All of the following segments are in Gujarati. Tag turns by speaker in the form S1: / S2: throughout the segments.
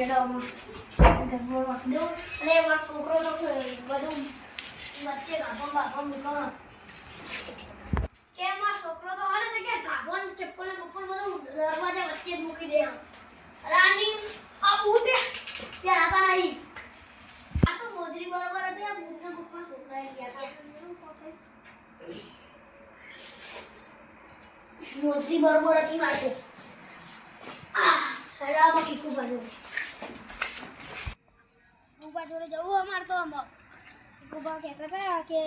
S1: દઉં અને એમાં છોકરો બધું વચ્ચે ગાભો બાભો મૂકો કે મોજરી બરોબર હતી ગયા મોજરી બરોબર હતી માટે આ હરામાં કીકુ બન્યું કીકુબા જોડે જવું અમારે તો કીકુબા કહેતા હતા કે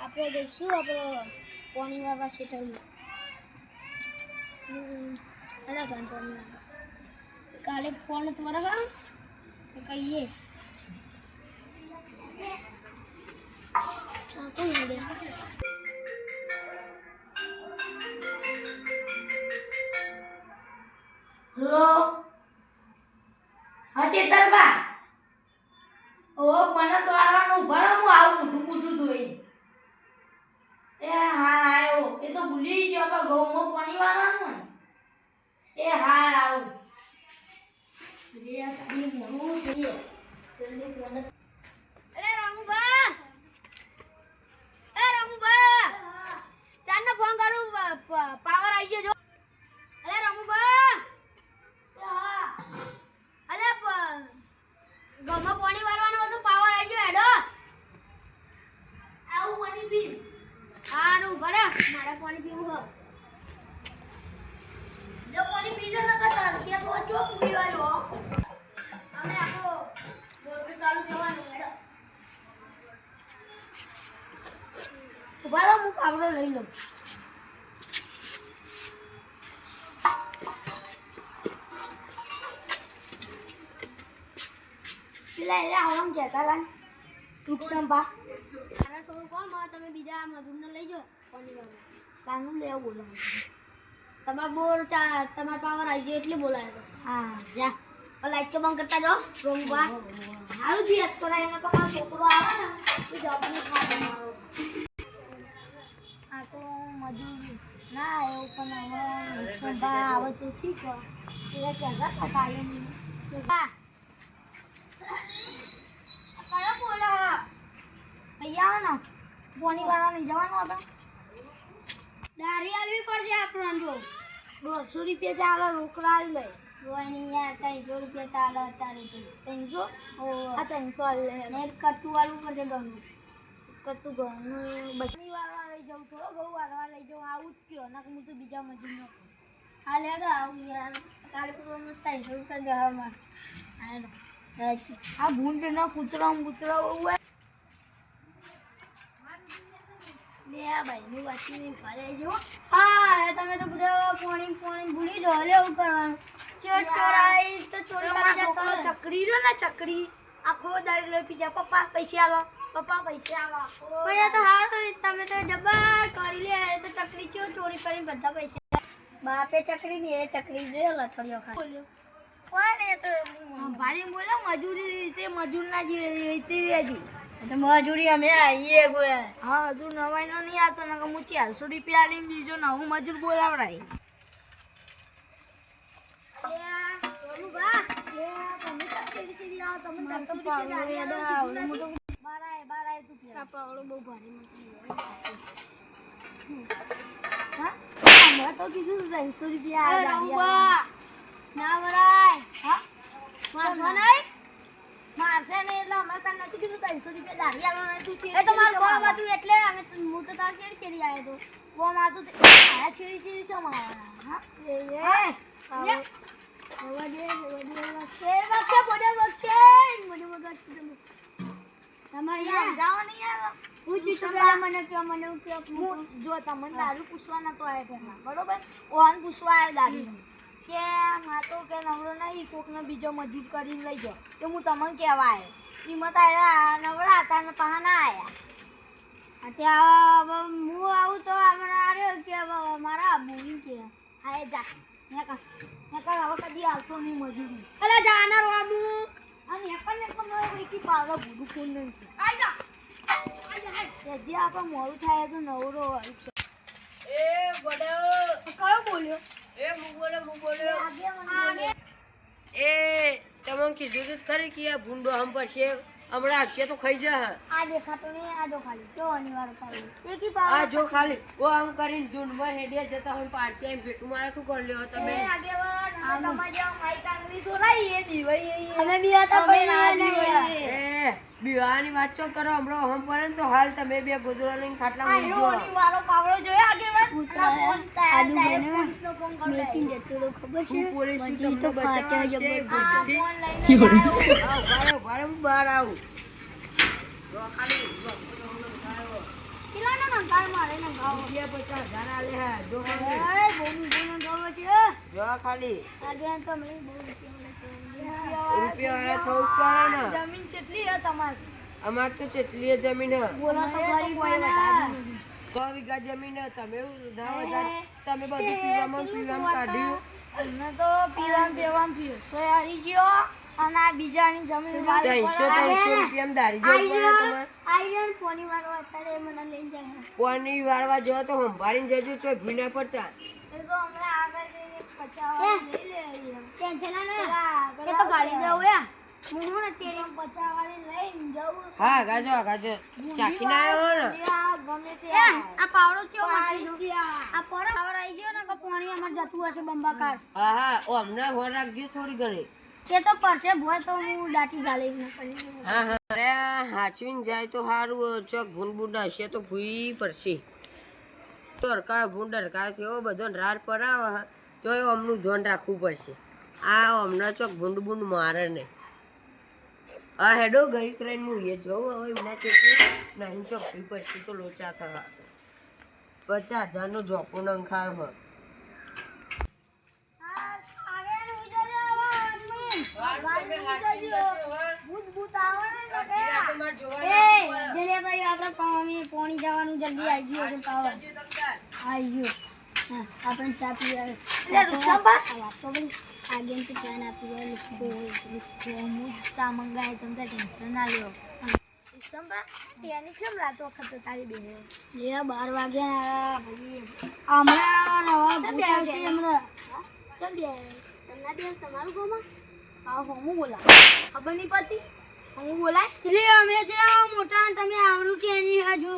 S1: આપણે જઈશું આપણે પોણી વાળવા શેઠવું હલા જાણ પોણી વાળવા કાલે ફોન તમારા હા? કહીએ. કોણ મળે
S2: ઓ મને તો આવાનું ઊભા હું આવું મોટું જોઈ એ હા આવ્યો એ તો ભૂલી ગયો આપણે ઘઉંમાં પાણી વાળવાનું ને. એ હા આવું.
S1: અરે રામુબા એ રામુબા ચાંદનો ફોન કરું પાવર આવી ગયો જો. અરે રામુબા
S2: હા.
S1: અરે ગમાં પાણી વારવાનું હતું પાવર આવી ગયો હેડો
S2: આવું પાણી પી
S1: સારું ઘરે મારા પાણી પીવું હો
S2: જો પાણી પીજો ને કે તરસ્યા તો ચોક પીવાનો
S1: અમે આખો બોલબે ચાલુ થવાનું હેડો.
S2: ઊભા હું પાવડો લઈ લઉં. પેલા એટલે આવામ કહેતા હતા ને, વૃક્ષંપા
S1: મારે થોડું કોમ તમે બીજા મજૂરને લઈ જાઓ? વાળવા
S2: કાનું લેવા બોલાવે
S1: તમાર બોર ચા તમાર પાવર આવી ગયો એટલે બોલાય
S2: હા
S1: જા. લાઈટ તો બંધ કરતા જાઓ રૂમમાં સારું છે તો એના તો મારો છોકરો આવે ને. તો જવાનું ખાવા મારો.
S2: આ તો મજૂર. ના એવું પણ હવે વૃક્ષંપા આવે તો ઠીક હોય. એટલે કહેતા હતા કાયમ કે હા કયો બોલો આવો ને વાળવા જવાનું આપણે.
S1: દારી આલવી પડશે આપણને જો.
S2: દોઢસો રૂપિયા ચાલો રોકડા લે.
S1: યાર ત્રણસો રૂપિયા ચાલો અત્યારે
S2: ત્રણસો. આ ત્રણસો લે.
S1: ને કટુ વાળવું પડશે ગમે
S2: કટું ઘઉંનું બચી વાળવા લઈ જાઉં થોડો ઘઉં વાળવા લઈ જાઉં આવું જ કયો ના હું તો બીજા મજૂરનો
S1: હા લે આવું યાર. કાલે ત્રણસો રૂપિયા જવામાં.
S2: આ ભૂંડ ના કૂતરા કૂતરા હોય લે આ ભાઈ ની વાંચી ફરે જો
S1: હા રે તમે તો બધા પોણી પોણી ભૂલી જાઓ. લે એવું કરવાનું? ચોર ચોરાઈ તો ચોરી
S2: ચકરી રહ્યો ને ચકરી. આખો દાડી લઈ પીજા. પપ્પા પૈસા આલો. પપ્પા પૈસા આલો.
S1: પણ તો હારું તમે તો જબર કરી લે. તો ચકરી ચો ચોરી કરી બધા પૈસા બાપે ચકરી ની એ ચકરી દે લથડીઓ ખા
S2: બોલ્યો.
S1: કોણ એ તો
S2: ભારી બોલો? મજૂરી રીતે મજૂર ના જે રીતે રહેજી
S1: તો મજૂરી અમે આવીએ ગોયા
S2: હા હજુ નવાઈ નો નહીં આવતો ને હું ચારસો રૂપિયા લઈને બીજો નવું મજૂર બોલાવડાય.
S1: પાવડો બહુ ભારે
S2: હમણાં તો કીધું ત્રણસો રૂપિયા.
S1: ના વરાય.
S2: હા?
S1: મારવા નહીં.
S2: મારશે ને એટલે અમે તને નથી કીધું ત્રણસો રૂપિયા દાડી આવવાનું તું
S1: એ તો મારું કામ હતું એટલે અમે હું તો તાર કેડી કેડી આવ્યો હતો
S2: કોમ આ તો આ છેડી છેડી ચમ આયા હા?
S1: એ
S2: હા.
S1: લે.
S2: હોવા દે હોવા દે
S1: શેર બક્ષે બોડે બક્ષે મને મગજ તમારે
S2: યાર
S1: યાર.
S2: જાઓ ને યાર.
S1: પૂછ્યું છું મને કે મને કે
S2: હું જો તમને દારૂ પૂછવા નતો આવ્યો બરોબર? ઓન પૂછવા આવ્યા દારૂ. કે તો કે નવરો નહીં કોકને બીજો મજૂર કરીને લઈ જાઓ. તો હું તમને કહેવા આવ્યો એમાં તારા નવરા હતા ને પહાના આવ્યા
S1: ત્યાં હું આવું તો હમણાં આવ્યો કે મારા બોલી કે.
S2: હા એ જા હવે કદી આવતો નહીં મજૂરી.
S1: અલા જાનાર આબુ.
S2: અને એ પણ ને પણ એકી પાવડો ભૂલું ખૂન નહીં છે.
S1: આઈ જા.
S2: આપણે મોડું થાય તો નવરો
S3: એ ગોડો
S1: કયો બોલ્યો?
S3: એ એ તમને કીધું તું ખરી કે આ ભૂંડો આમ છે? હમણાં આપશે તો ખાઈ જા.
S1: આ દેખાતો નહીં આ જો ખાલી. જો અનિવાર ખાલી. એકી
S3: આ જો ખાલી. ઓ આમ કરીને ઝૂંડમાં હેડ્યા જતા હું પારસી આમ ભેટું મારે શું કરી લ્યો તમે?
S1: અમે બી હતા
S2: અમે
S1: કોઈ
S2: ના
S1: ના
S2: બીવાઈએ.
S3: વિવાહની વાત ચો કરો હમણાં હમ પરંતુ હાલ તમે બે ગોદડા લઈને ખાટલા
S2: માં
S3: જો
S2: વાળો પાવડો જોયો આગે વાત
S1: આદુ બને. મેકિંગ જતો ખબર છે?
S3: પોલીસ છું,
S1: પછી તો
S3: બચાવ
S1: જબર
S3: છે. ભાડે, ભાડે હું બહાર આવું. જો ખાલી જો,
S1: પેલાનો નંગાર મારે નંગાવો
S3: રૂપિયા પચાસ હજાર આલે હે જો ખાલી.
S1: એ બહુ મીઠો નંગાવો છે
S3: જો ખાલી.
S1: આગળ તમને બહુ રૂપિયા
S3: વાળા થવું ને.
S2: જમીન કેટલી હે તમારી.
S3: અમાર તો ચેટલી જમીન. હે
S1: બોલા તો
S2: તમારે
S1: ખરી
S2: તો
S1: પણ
S3: સો વીઘા જમીન હે તમે ના વધારે. તમે બધું પીવામાં પીવામાં કાઢ્યું?
S2: અમને તો પીવામ પીવામ પીવો સો હારી ગયો અને આ બીજાની જમીન
S3: ત્રણસો. ત્રણસો રૂપિયામાં દારી જવું
S1: ફોની વાળો અત્યારે મને લઈને જાય
S3: પોની વારવા જવો તો સંભાળીને જજો છો ભીના પડતા.
S2: એ તો હમણાં
S1: હું
S3: ગાજો ગાજો. ચાખી ના. આવ્યો ને
S2: તે
S1: આ પાવડો કેવો માટી આ પાવડો પાવર આવી ગયો ને કે પાણી અમાર જતું હશે બંબાકાર?
S3: હા હા ઓ અમને હોર રાખજો થોડી ઘણી.
S1: એ તો પરસે ભોય તો હું દાટી ગાલી ને
S3: હા હા અરે આ જાય તો સારું ચોક ભૂંડ બુંડ હશે તો ભૂઈ પડશે. તો અરકા ભૂંડ અરકા છે એવો બધો રાર પરાવે. તો એ અમનું ધ્યાન રાખવું પડશે. આ હમણાં ચોક ભૂંડ બુંડ મારે નહીં આ હેડો ગઈ કરીને હું એ જવું હવે એમના ચોકે નહીં ચોક પડશે તો લોચા થવા પચાસ હજારનો જોપો નંખાયો હોય
S2: ને
S1: જલ્દી આવી ગયું આવી ગયું. આપણે ચા પી આવે
S2: એટલે
S1: વાત તો ચા ના પીવા
S2: ચા મંગાય તમને ટેન્શન ના લ્યો ત્યાંની ચમ રાતો વખત તારી બેન
S1: લે બાર વાગ્યા હમણાં નવા તમારું ગોમાં
S2: હું બોલા ખબર નહીં હું બોલાય?
S1: એટલે અમે જે મોટા તમે આવડું કે એની હજુ?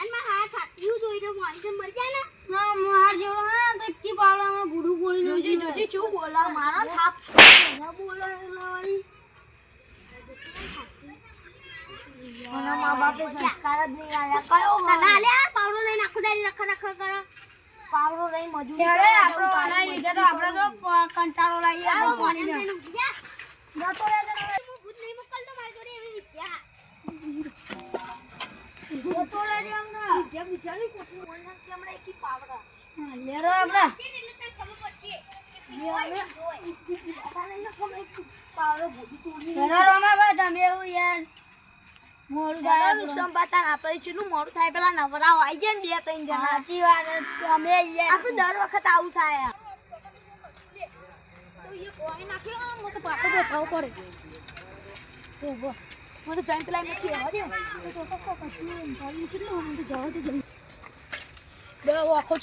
S1: તાનમાં હાથ હાથ્યું જોઈ તો મારી તો મરી જાય ને. ના માર જેવડો હે તો કી પાવડામાં ગુડું ગોળી
S2: જોજી જોજી શું બોલા મારા થાપ.
S1: ના બોલો લાવવાની
S2: મને મા બાપે સંસ્કાર જ નહીં આલ્યા. કયો
S1: ના લે પાવડો લઈને આખો દાડી રખા રખા કરો.
S2: પાવડો લઈ મજૂરી
S1: ત્યારે આપણો આના લીધે તો આપણે તો કંટાળો લાગી. જતો રહે તો હવે. જતો રહે છે હમણાં.
S2: જે બિચારી કોઠી બોલના છે હમણાં એકી પાવડા
S1: હા, લે રો આપણે.
S2: પાવડો ભૂલી તૂટી
S1: જરા રોમાભાઈ, તમે એવું યાર મોડું થાય
S2: પેલા નવરાઓ આવી જાય ને બે ત્રણ જણા
S1: સાચી વાત અમે
S2: આપણે દર વખત આવું થાય તો એ કોઈ નાખ્યો તો પાટો બતાવવો મને તો જઈને પેલા જવા દે બે આખો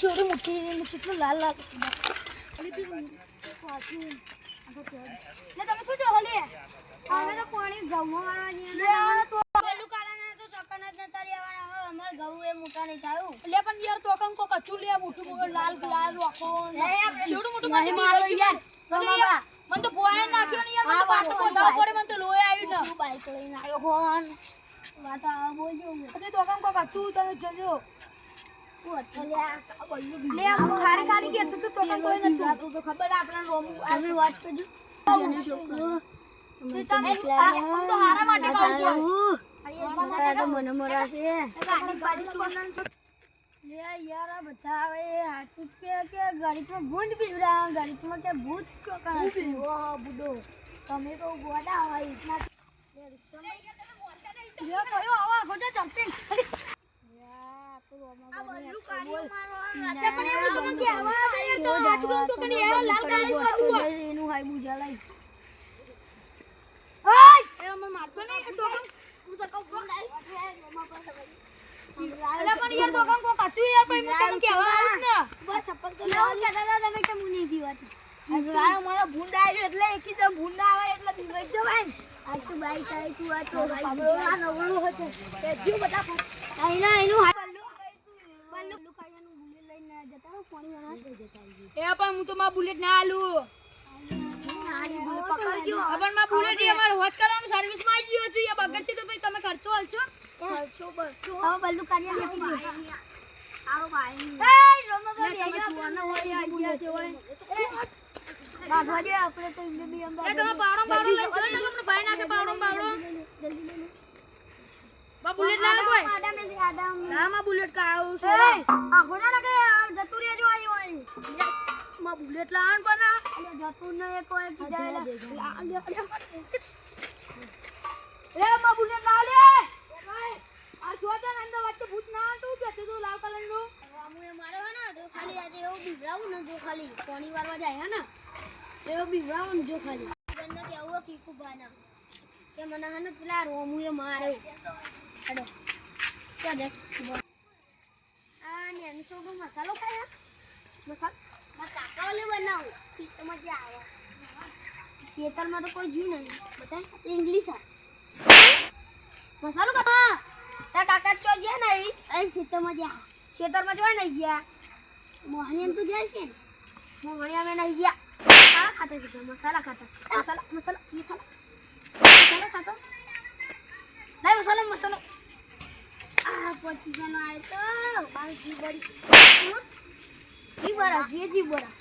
S2: કેટલું લાલ લાલ અલી તું પાછું. લે તમે શું જો હલે?
S1: તો પાણી ઘઉંમાં વાળવા જઈએ ને.
S2: લે તો
S1: પેલું કારણે તો સકન જ નતા રહેવાના. હવે અમારે ઘઉં એ મોટા નહીં થાય.
S2: પણ યાર તો કંકો કચું લે મોટું લાલ લાલ આખો ચેવડું મોટું
S1: મારી
S2: મારો
S1: યાર.
S2: મને તો ભોય નાખ્યો ને યાર મને પાટો બોધાવો પડે મને તો લોહી આવ્યું ને.
S1: બાઈક લઈને આવ્યો હોન. વાત આ બોલજો.
S2: અરે તો કંકો તું તમે જજો.
S1: શું હતું લ્યા? આ બલ્લું બીજું.
S2: લે આમ ખારી ખારી કે તો તો કંકો
S1: તો
S2: તમે તો
S1: મને મરાશે યાર આ બધા હવે સાચું કે કે ગણિતમાં ભૂંડ પીવડા ગણિતમાં કે ભૂત ચોકા
S2: ઓહો બુડો તમે તો ગોડા હોય. ઇતના
S1: લે કયો આવા ખોજો ચમચી
S2: આ બલ્લુ કાળીઓ મારવા રાતે પણ એમ તો કે આવા દે તો આજુ તો કે એ લાલ ગાડી કરતું હોય
S1: એનું હાઈ બુજા લાઈ
S2: એ મને મારતો નહીં એ તો હું તો કહું ગો નહીં અલે પણ યાર તો કંકો કચું યાર ભાઈ હું તમને કહેવા આવ્યું ને
S1: બસ ચપ્પલ તો લેવા કહેતા હતા તમે કે મુની દી વાત
S4: લાયો મારો ભૂંડ આવ્યો એટલે એકદમ તો ભૂંડ આવે એટલે બીવાઈ જવાય.
S1: આજ તો બાઈક તું આ તો
S4: આ નવરું હશે એ જીવ બધા
S1: આઈના એનું હાથ બલ્લુ બલ્લુ કાયાનું બુલેટ લઈને જતા રહો પાણી વાળા
S4: એ પણ હું તો મારા બુલેટ ના આલું. પણ મારા બુલેટ એ અમારે વોચ કરવાનું સર્વિસમાં આવી ગયો છું. એ બગડ છે તો ભાઈ તમે ખર્ચો હાલશો. ખર્ચો બરચો
S1: હવે બલ્લુ કાયા લેતી દે આવો ભાઈ.
S4: એ રમવા તમે ચુવાના હોય આ ગયા હોય
S1: બાંધવા દે આપણે તો એમને બી અંબા
S4: તમે પાવડો પાવડો લઈને જો ને તમને ભાઈ નાખે પાવડો પાવડો. બા બુલેટ ના કોઈ?
S1: આડા મે આડા
S4: ના માં બુલેટ કા આવું છે.
S1: આ ના કે જતું રહેજો આયો આયો
S4: માં બુલેટ લાવણ પણ
S1: અલે જતું ને એક કીધા
S4: એ માં બુલેટ ના લે. આ જોતા ને અંદર વચ્ચે ભૂત ના હતું કે તું લાલ કલરનું
S1: અમુએ મારે હે ને જો ખાલી આજે એવું બીવડાવું ને જો ખાલી પાણી વારવા જાય હે ને. એવું બી ને જો ખાલી. બંને કેવું કીકુ બાના કે મને હે ને પેલા હેડો. ક્યાં દેખ આ ને એનો છોકરો મસાલો ખાય મસાલો મારા કાકા ઓલે બનાવું. શીતમાં જે આવે. ખેતરમાં તો કોઈ જ્યું નહીં બધા ઇંગ્લિશ મસાલો કાકા
S4: તા કાકા ચો ગયા નહીં
S1: એ શીતમાં જે આવે.
S4: ખેતરમાં જોઈ નહીં ગયા?
S1: મોહની એમ તો જાય છે ને.
S4: મોહણી અમે નહીં ગયા. મસાલા ખાતા છે मसाला મસાલા मसाला मसाला મસાલા ખાતા નહીં મસાલો મસાલો
S1: આ પછી જનો આયો તો બાર જી બડી જી બરા જી જી બરા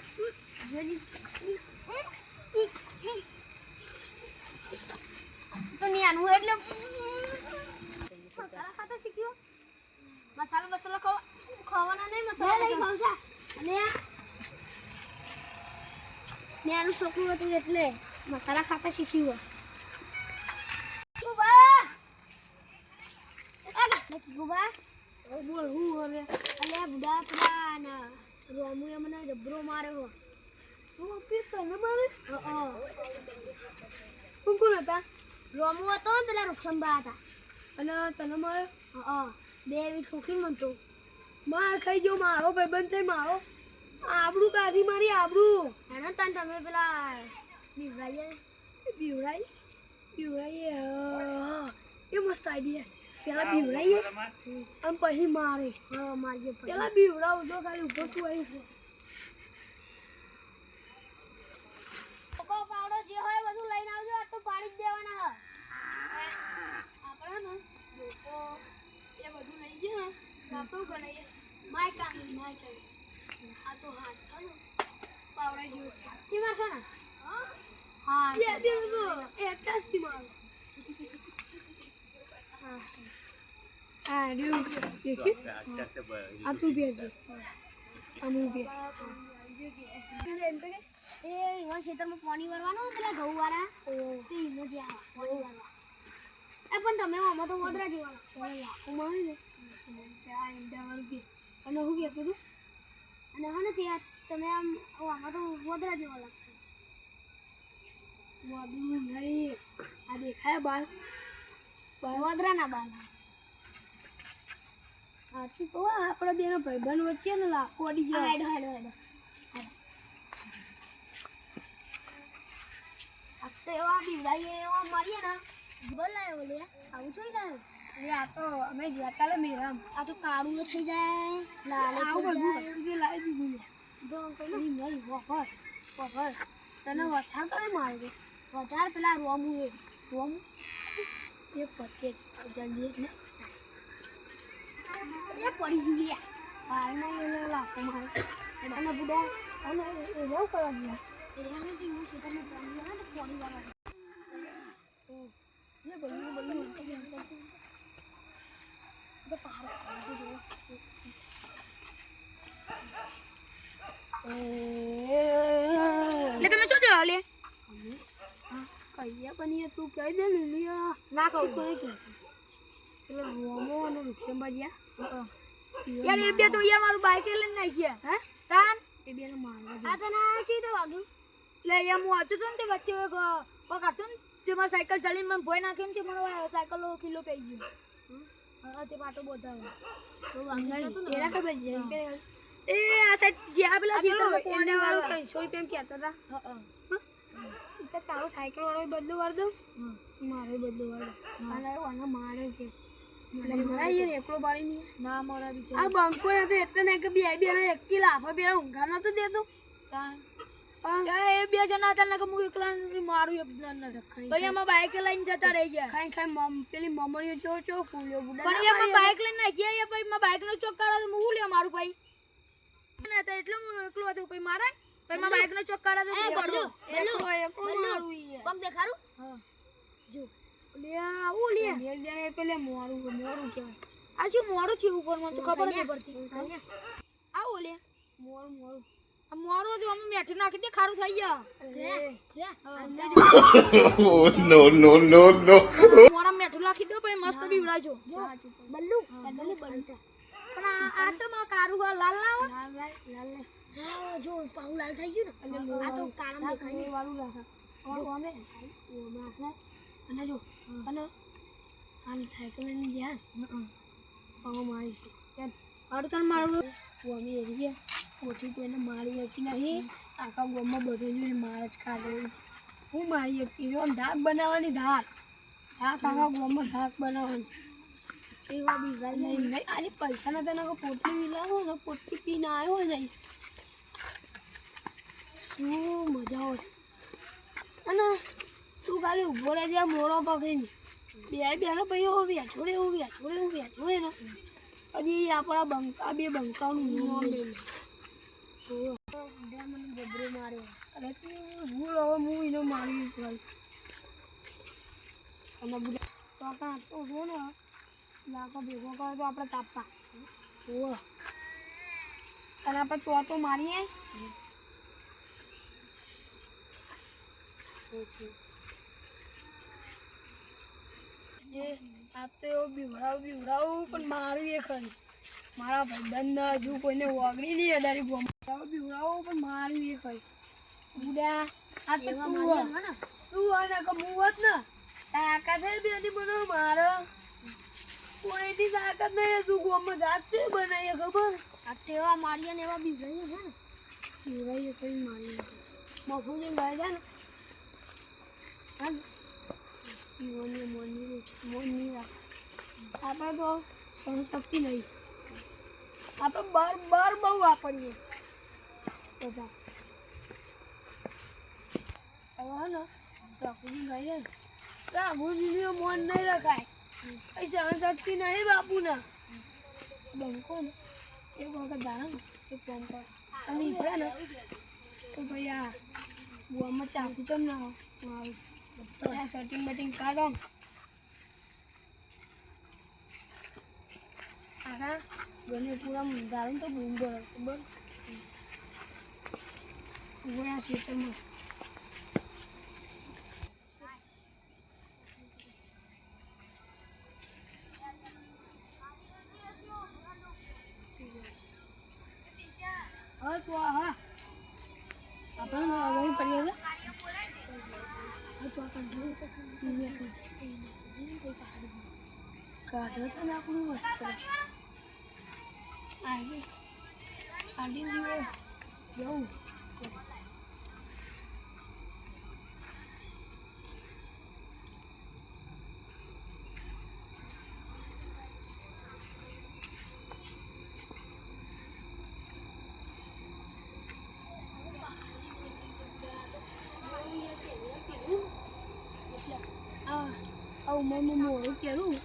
S1: જી
S4: તો નિયાનું એટલે મસાલા. ખાતા શીખ્યો મસાલો મસાલો ખાવાના નહીં મસાલા
S1: લઈ ભાવજા. અને નેનું છોકરું હતું એટલે મસાલા ખાતા શીખ્યું
S4: બોલ હું હવે?
S1: અલે બુડા પેલા ના રોમુએ મને જબરો માર્યો
S4: હું તને મારે?
S1: હા
S4: કોણ કોણ હતા?
S1: રોમુ હતો ને પેલા રૂક્ષંબા હતા.
S4: અને તને
S1: હા બે એવી ઠોકી મનતો
S4: માર ખાઈ ગયો મારો ભાઈબંધ થઈ મારો. આબરૂ કાઢી મારી આબરૂ.
S1: એનો તને તમે પેલા બીવરાઈએ
S4: બીવડાઈ? બીવડાઈએ હા. એ મસ્ત આઈડિયા પેલા બીવડાઈએ અને પછી મારે.
S1: હા મારજો
S4: પેલા બીવડાવું જો ખાલી ઊભો તું આવી
S1: કોકો પાવડો જે હોય બધું લઈને આવજો આ તો પાડી જ દેવાના હ.
S4: ને લોકો એ બધું લઈ જાય ને માય કામ માય કામ આ તો હાથ પાવડા જેવું.
S1: થી મારશો ને?
S4: હા? બે બે બધું. એટલા જ થી મારું. હા. રહ્યું. દેખી. આ તું બે છે આ હું બે.
S1: એ એવા ખેતરમાં પાણી ભરવાનું પેલા ઘઉં વાળા તે ઈમો જે પાણી ભરવા. એ પણ તમે આમાં તો વડરા જેવા લાગો.
S4: ને આ ઈંડાવાળું બે અને હું ગયા હતો
S1: અને હા ને ત્યાં તમે આમ આમાં તો વડરા જેવા લાગશે.
S4: વાદળું નહીં. આ દેખાય બાલ
S1: વડરાના બાલ
S4: સાચું કહું? આપણે બેનો ભાઈબંધ વચ્ચે ને લાખો અડી જાય
S1: હેડો હેડો હેડો. તો એવા બીવડાઈએ એવા મારીએ ને. બોલાય લે આવું જોઈ લાયો
S4: એ આ તો અમે ગયા તા મેરામ.
S1: આ તો કાળું થઈ જાય. લાલ
S4: આવું બધું લાવી દીધું ને તો પેલી નહીં તને વછાર કરે મારે
S1: વધારે પેલા રોમું એ.
S4: રોમ? એ પતે જ જલ્દી એટલે
S1: એ પડી જુલિયા
S4: હાલ નહીં એને લાખો મારે. અને બુડા અને એ
S1: એનું છે. તમે વાળા
S4: બલ્લું બલ્લું
S1: તો પહાડ ખાવા જો
S4: એટલે તમે શું જોવા લે કહીએ બનીએ તું કહી દે લીલિયા ના કહું કરે કે પેલો રોમો અને વૃક્ષંબાજીયા યાર એ બે તો યાર મારું બાઈક લઈને નાખી ગયા હે તાન એ બે ને મારવા
S1: આ તો ના છે તો વાગ્યું
S4: એટલે યાર હું આવતો હતો ને તે વચ્ચે એક પગ હતો ને તેમાં સાયકલ ચાલીને મને ભોય નાખ્યો ને તે મારો સાયકલ કિલો પઈ ગયો હા તે પાટો બોધાયો
S1: તો
S5: એ આ સાઈડ જે આ પેલા
S4: પેલું
S5: સીધા
S4: એના વાળું. ત્રણસો રૂપિયા કહેતા હતા. તારો સાયકલ વાળો બદલો વાર દઉં મારે બદલો વાર અને આને મારે કે
S5: ના મારા
S4: આ બંકો એટલે નહીં કે બે બે એક એકથી લાફા પેલા ઊંઘા નતો દેતો.
S5: એ બે જણા હતા ને હું એકલા મારું એક જણ ને પછી બાઇક લઈને જતા રહી ગયા.
S4: ખાઈ ખાઈ મમ પેલી મમરીઓ ચો ચો ફૂલ્યો બુડા
S5: પણ બાઈક લઈને ગયા પછી માં બાઈક નો ચોક હું લે મારું ભાઈ? ના તો એટલે હું એકલો હતો પછી મારા? પછી માં બાઈક નો ચોક કાઢો તો
S4: એકલો એકલો મારું ઈ
S5: પગ દેખાડું?
S4: હા.
S5: જો. લે આવું લે.
S4: એક જણે પેલે મોરું મોરું કહેવાય.
S5: આ શું મોરું છે ઉપર મને તો ખબર જ નહીં પડતી. આવું લે.
S4: મોરું. મોરું
S5: હતું અમે મેઠું નાખી દે ખારું થઈ
S6: no no!
S5: મેઠું નાખી દો પછી મસ્ત બીવડાવજો.
S4: બલ્લુ બલ્લુ બલ્લુ.
S5: પણ આ આ તો માં કારું લાલ લાવ
S4: લાલ લાલ જો પાઉ લાલ થઈ ગયું ને. આ તો કાળા દેખાય વાળું રાખા ઓર ઓમે ઓમે આપણે અને જો અને હાલ સાયકલની જ્યાં પાઉ મારી. ત્યાં
S5: હારું મારું
S4: ઓમે એરી ગયા. કોઠી તેને મારી હતી નહીં. આખા ગોમમાં બધું જોઈને માર જ ખાધો. હું મારી હતી. જો ધાક બનાવવાની ધાક. ધાક આખા ગોમમાં ધાક બનાવવાની. એવા બીજા નહીં. નહીં આની પૈસાના તને પોટલી વિલાવો ને પોટલી પીને આવ્યો નહીં શું મજા આવશે અને તું ખાલી ઊભો રહે જ્યાં મોડો પકડીને. બે બેનો ભાઈ એવું વ્યા છોડે વ્યા છોડે વ્યા છોડે ને. હજી આપણા બંકા, બે બંકાનું મને ગભરો માર્યો અરે તું હું હવે હું એને મારી ભાઈ અને બધા તો કાં તો જો ને લાખો ભેગો કરે તો આપણે તાપવા ઓ અને આપણે તો તો મારીએ જે આપ તો એવો બીવડાવું બીવડાવું પણ મારું એ ખરી મારા ભાઈબંધ હજુ કોઈને વાગડી નહીં અડારી બીવડાવું બીવડાવું પણ મારી એ ખરી બુડા આ તો તું. તું અને કે હું હોત ને તાકાત હે બેની મને મારે. કોઈની તાકાત નહીં તું ગોમાં જાતે બનાવીએ ખબર?
S5: આ તેવા મારીએ ને એવા બીવડાઈએ છે ને.
S4: પીવાઈએ કઈ મારી મફુની ગાય છે ને હા મોની મોની રાખ આપણે તો સહનશક્તિ નહીં. આપણે બર બર બહુ વાપરીએ. બધા હવે ને રાખુજી ગાય રાઘુજીનું મન નહીં રખાય. પૈસા શક્તિ નહીં બાપુના. બંકો ને, એક વખત ધારે ને, એક ફોન કર અને નીકળ્યા ને, તો ભાઈ આ બુઆમાં ચાકુ ચમ ના બધા સેટિંગ બેટિંગ કાઢો ગમે પૂરા ને તો બોલો ખબર? આ ખેતરમાં હા, તો હા. આપણે હવે પડી હવે હા, તો આ કંટ્રોલ કાઢો તો ને આપણું મસ્ત આજે આડી જીવો જવું આ આ ઉંમરમાં મોડું કરું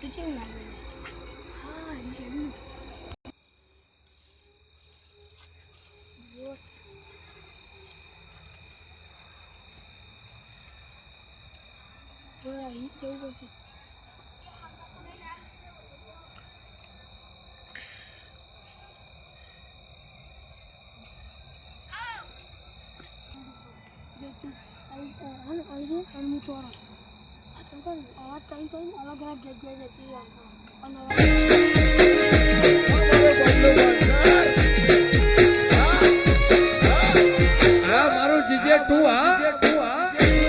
S4: તો કેવું લાગે હા જરૂર અહીં જવું પડશે અલગ અલગ જગ્યાએ જતી